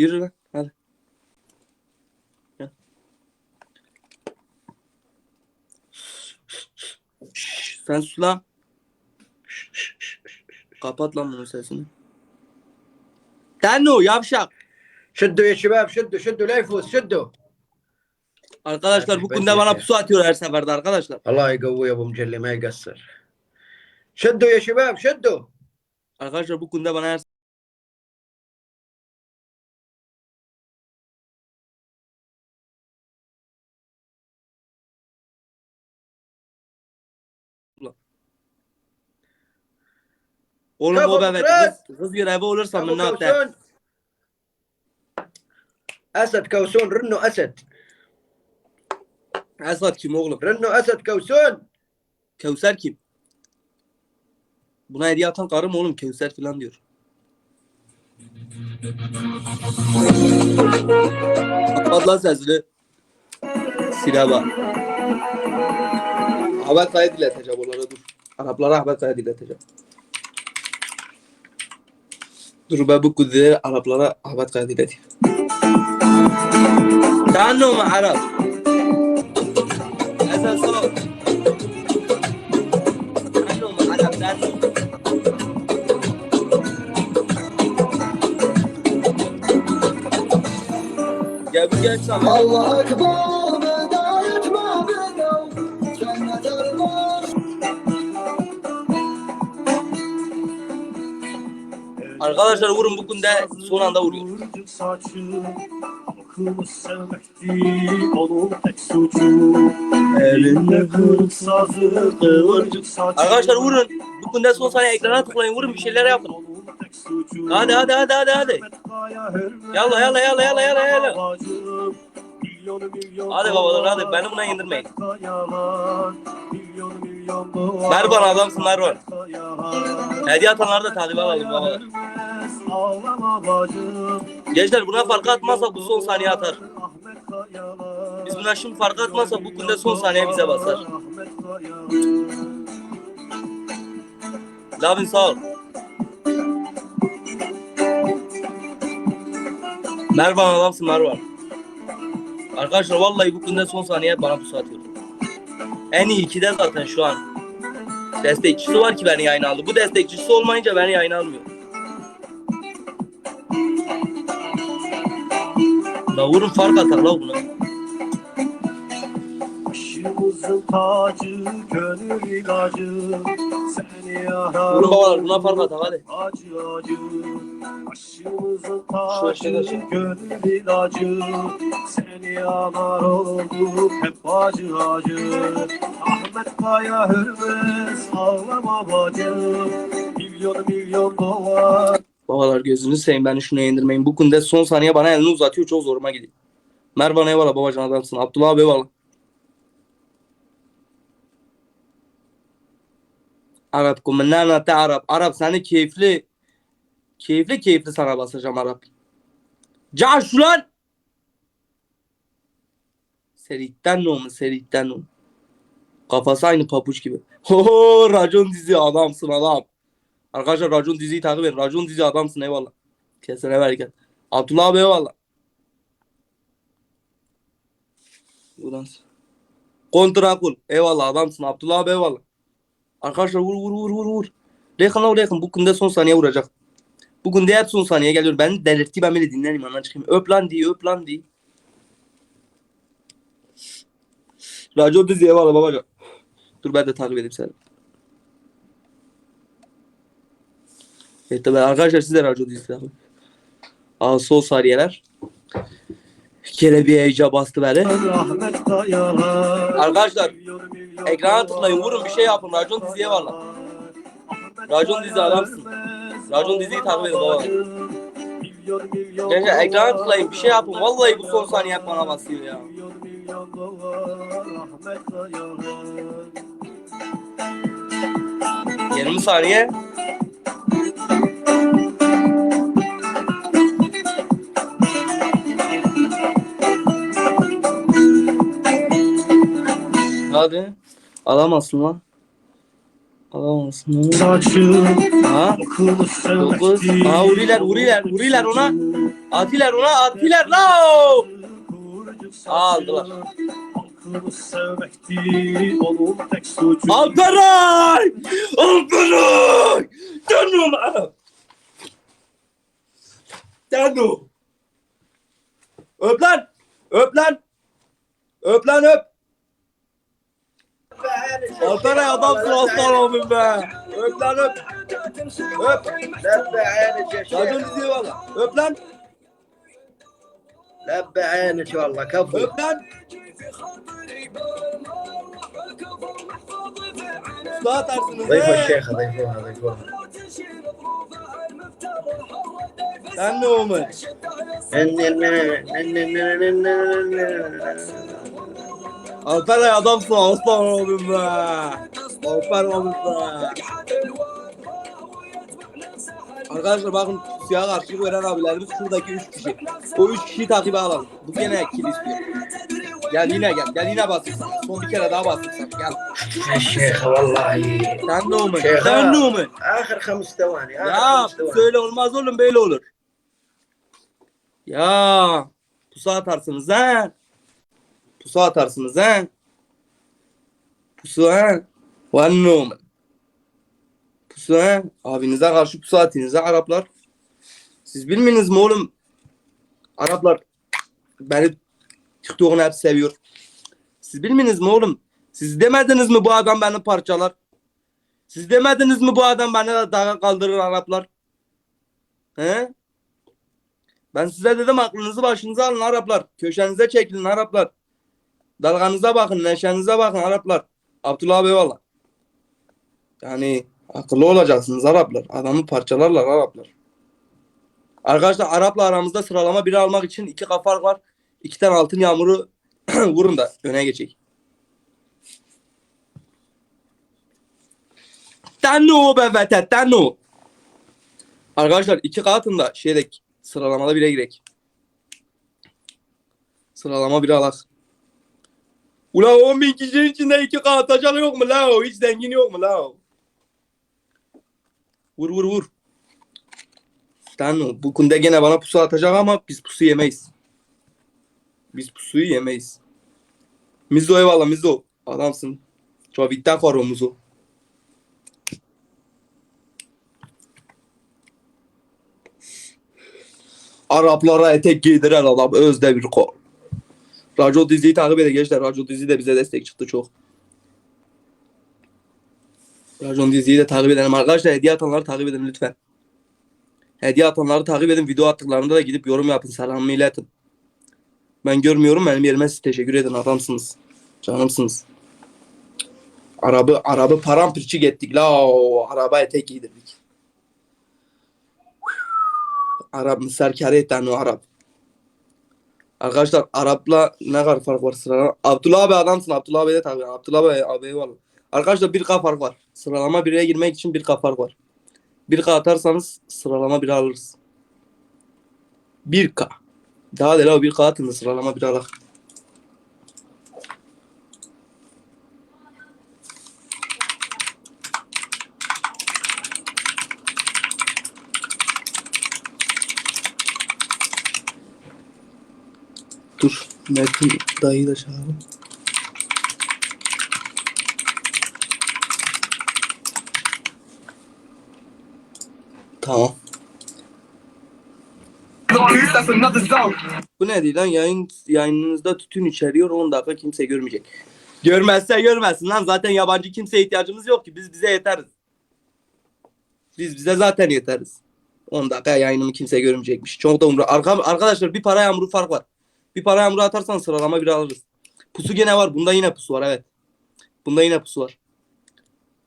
Yürü lan hadi. Gel. Şş, sen sula. Kapat lan bunun sesini. Tenu yavşak. Şüddü ya şebap şüddü şüddü leyfus şüddü. Arkadaşlar bu kunda bana pusu atıyor her seferde arkadaşlar. Allah ya bu mücellime yassır. Şüddü ya şebap şüddü. Arkadaşlar bu kunda bana her Oğlum o Bravo, evet. Kız, kız görevi olursa mı ne yaptı? Esed Kavsun, Rınno Esed. Esed kim oğlum? Rınno Esed Kavsun. Kevser kim? Buna hediye atan karım oğlum Kevser filan diyor. Kapat lan sesini. Sinema. Ahmet Kaya dileteceğim onlara dur. Araplara Ahmet Kaya dileteceğim. دربابك الذا على بلا عباد قاعد يبادي تعنوا مع عرب هذا صوت تعنوا مع عرب الله أكبر Arkadaşlar vurun bu günde son anda vuruyor. Arkadaşlar vurun. Bu günde son saniye ekrana tıklayın vurun bir şeyler yapın. Hadi hadi hadi hadi hadi. Yalla, yalla, yalla, yalla, yalla, yalla. Hadi babalar, hadi. dolar. Beni buna indirmeyin. Mervan adamsın, Mervan. Hediye atanları da tadibe alalım bacım. Gençler buna fark atmazsak bu son saniye atar. Biz buna şimdi fark atmazsak bu günde son saniye bize basar. Lavin sağ ol. Mervan adamsın Mervan. Arkadaşlar vallahi bu günde son saniye bana pusu atıyor. En iyi ikide zaten şu an. Destekçisi var ki beni yayına aldı. Bu destekçisi olmayınca beni yayına almıyor. La vurun fark atar la buna. Başımızın tacı, gönül ilacı. Seni. Vurun babalar buna fark atar hadi. Acı acı. Başımızın tacı, gönül ilacı. Seni yanar olduk hep acı acı. Ahmet Kaya Hürmez, ağlama bacım. Milyon milyon dolar. Babalar gözünü seveyim beni şuna indirmeyin. Bu günde son saniye bana elini uzatıyor çok zoruma gidiyor. Mervan eyvallah babacan adamsın. Abdullah abi eyvallah. Arap kumanana te Arap. Arap seni keyifli keyifli keyifli sana basacağım Arap. Caş ulan! Seritten no mu? Seritten no. Kafası aynı papuç gibi. Ho racon dizi adamsın adam. Arkadaşlar racon diziyi takip edin. Racon dizi adamsın eyvallah. Kesene bereket. Abdullah abi eyvallah. Ulan. Kontrakul. Eyvallah adamsın. Abdullah abi eyvallah. Arkadaşlar vur vur vur vur vur. Rekın lan rekın. Bu günde son saniye vuracak. Bugün de son saniye geliyor. Ben delirtti ben bile dinlerim andan çıkayım. Öp lan diye öp lan diye. Racon dizi eyvallah babacan. Dur ben de takip edeyim seni. Evet tabii arkadaşlar siz de radyo dizisi abi. Aa sol saniyeler. Kelebeğe iyice bastı beni. Arkadaşlar, ekrana tıklayın, vurun, bir şey yapın. Racon diziye. Ahmet Racon dizi adamsın. Racon diziyi takip edin baba. Gençler dolar. tıklayın bir şey yapın. Vallahi bu son saniye hep bana basıyor ya. 20 saniye. Hadi. Alamazsın lan. Saçı Ha? Dokuz. Aa, Uriler, Uriler, Uriler ona. Atiler ona, atiler la. Aldılar. Alperay! Alperay! Canım! Canım! Öp lan! Öp lan! Öp lan öp! Altanay adamsın aslan abim be. Öp lan öp. Öp. Lebbe ayağını çeşe. Kadın diyor valla. Öp lan. Lebbe ayağını çeşe valla. Kapı. Öp lan. Usta atarsınız. Zayıf o şeyha. Zayıf o. Zayıf o. Sen ne olmuş? Alper adamsın aslan oğlum be. Alper oğlum be. Arkadaşlar bakın siyah karşılık veren abilerimiz şuradaki 3 kişi. O 3 kişiyi takibe alalım. Bu gene kill istiyor. Gel yine gel. Gel yine basırsan. Son bir kere daha basırsan. Gel. Şeyh vallahi. Sen de o mu? Sen de o mu? Ahir 5 tevani. Ya söyle olmaz oğlum böyle olur. Ya pusu atarsınız ha. Pusu atarsınız ha. Pusu ha. One woman. Pusu ha. Abinize karşı pusu atınız ha Araplar. Siz bilminiz mi oğlum? Araplar beni TikTok'un hep seviyor. Siz bilminiz mi oğlum? Siz demediniz mi bu adam beni parçalar? Siz demediniz mi bu adam beni dağa kaldırır Araplar? He? Ben size dedim aklınızı başınıza alın Araplar. Köşenize çekilin Araplar. Dalganıza bakın, neşenize bakın Araplar. Abdullah abi eyvallah. Yani akıllı olacaksınız Araplar. Adamı parçalarlar Araplar. Arkadaşlar Arapla aramızda sıralama biri almak için iki kafar var. İki tane altın yağmuru vurun da öne geçecek. Tanu bebete tanu. Arkadaşlar iki katında şeyde sıralamada bire girek. Sıralama bire alak. Ula 10 bin kişinin içinde iki kat atacağı yok mu la? Hiç zengin yok mu la? Vur vur vur. Tanu bu kunde gene bana pusu atacak ama biz pusu yemeyiz. Biz pusuyu yemeyiz. Mizo eyvallah Mizo. Adamsın. Çok koru Mizo. Araplara etek giydiren adam Özde bir kol. Raco diziyi takip edin gençler. Raco dizi de bize destek çıktı çok. Racon diziyi de takip edelim. Arkadaşlar hediye atanları takip edin lütfen. Hediye atanları takip edin. Video attıklarında da gidip yorum yapın. Selamımı iletin. Ben görmüyorum. Benim yerime siz teşekkür edin. Adamsınız. Canımsınız. Arabı, arabı paramparçık ettik. La araba etek giydirdik. Arap serkare etti o Arap. Arkadaşlar Arap'la ne kadar fark var sıralama? Abdullah abi adamsın. Abdullah abi de tabii. Abdullah abi, abi eyvallah. Arkadaşlar bir K fark var. Sıralama 1'e girmek için bir K fark var. Bir K atarsanız sıralama 1'e alırız. 1K. Daha değil abi 1K atın da sıralama 1'e alak. Dur. Metin dayıyı da çağıralım. Tamam. Bu ne değil lan? Yayın, yayınınızda tütün içeriyor 10 dakika kimse görmeyecek. Görmezse görmesin lan. Zaten yabancı kimseye ihtiyacımız yok ki. Biz bize yeteriz. Biz bize zaten yeteriz. 10 dakika yayınımı kimse görmeyecekmiş. Çok da umru. Arka, arkadaşlar bir para yağmuru fark var. Bir para yağmuru atarsan sıralama bir alırız. Pusu gene var. Bunda yine pusu var evet. Bunda yine pusu var.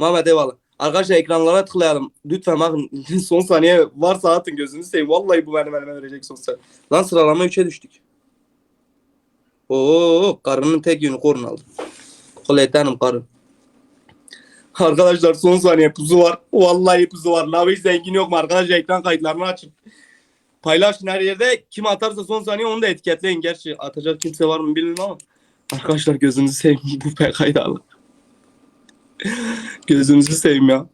Mehmet eyvallah. Arkadaşlar ekranlara tıklayalım. Lütfen bakın son saniye varsa atın gözünü seveyim. Vallahi bu benim elime verecek son saniye. Lan sıralama 3'e düştük. Oo karının tek unicorn aldı. Koletanım karı. Arkadaşlar son saniye pusu var. Vallahi pusu var. Navi zengin yok mu arkadaşlar ekran kayıtlarını açın. Paylaşın her yerde. Kim atarsa son saniye onu da etiketleyin. Gerçi atacak kimse var mı bilmiyorum ama. Arkadaşlar gözünüzü seveyim bu PK'yı alın. Gözünüzü seveyim ya.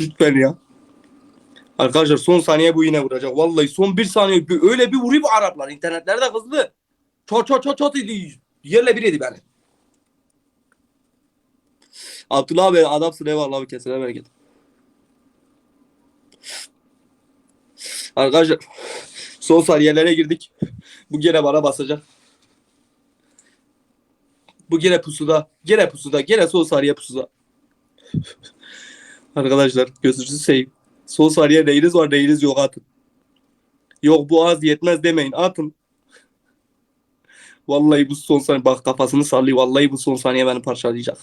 Lütfen ya. Arkadaşlar son saniye bu yine vuracak. Vallahi son bir saniye bir- öyle bir vuruyor bu Araplar. İnternetlerde hızlı. Çot çot çot çot idi. Yerle bir yedi beni. Abdullah abi adamsın eyvallah abi kesene bereket. Arkadaşlar son saniyelere girdik. Bu gene bana basacak. Bu gene pusuda. Gene pusuda. Gene son saniye pusuda. Arkadaşlar gözünüzü seveyim. Son saniye neyiniz var neyiniz yok atın. Yok bu az yetmez demeyin atın. Vallahi bu son saniye bak kafasını sallıyor. Vallahi bu son saniye beni parçalayacak.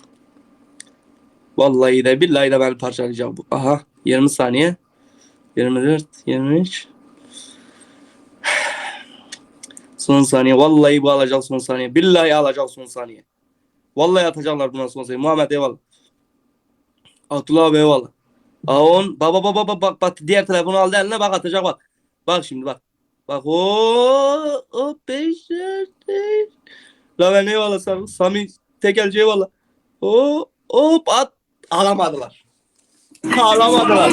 Vallahi de billahi de beni parçalayacak. Aha 20 saniye. 24, 23. Son saniye. Vallahi bu alacak son saniye. Billahi alacak son saniye. Vallahi atacaklar buna son saniye. Muhammed eyvallah. Abdullah abi eyvallah. Aon baba baba baba bak bak diğer telefonu aldı eline bak atacak bak. Bak şimdi bak. Bak o o 5 5. La ben eyvallah Sami, Sami tekelci eyvallah. O hop at alamadılar. Alamadılar.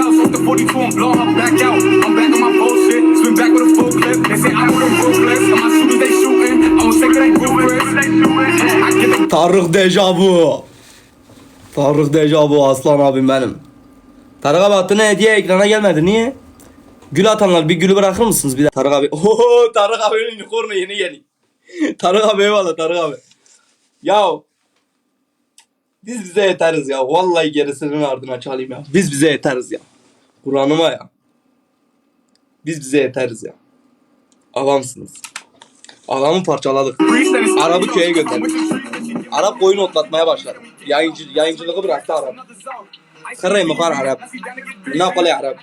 House off the 42 and blow her back out. I'm back on my bullshit, swim back with a full clip. They say I with a ruthless, and my shooters they shooting. I won't take it, they ruthless. Tarık Dejavu. Tarık Dejavu aslan abim benim. Tarık abi attığına hediye ekrana gelmedi. Niye? Gül atanlar bir gülü bırakır mısınız bir de? Tarık abi. Oho Tarık abinin unicornu yeni geliyor. Tarık abi eyvallah Tarık abi. Ya biz bize yeteriz ya. Vallahi gerisinin ardına çalayım ya. Biz bize yeteriz ya. Kur'an'ıma ya. Biz bize yeteriz ya. Adamsınız. Adamı parçaladık. Arabı köye gönderdik. Arap oyun otlatmaya başladı. Yayıncı, yayıncılığı bıraktı Arap. Kırayım mı Arap? Ne yapalım Arap?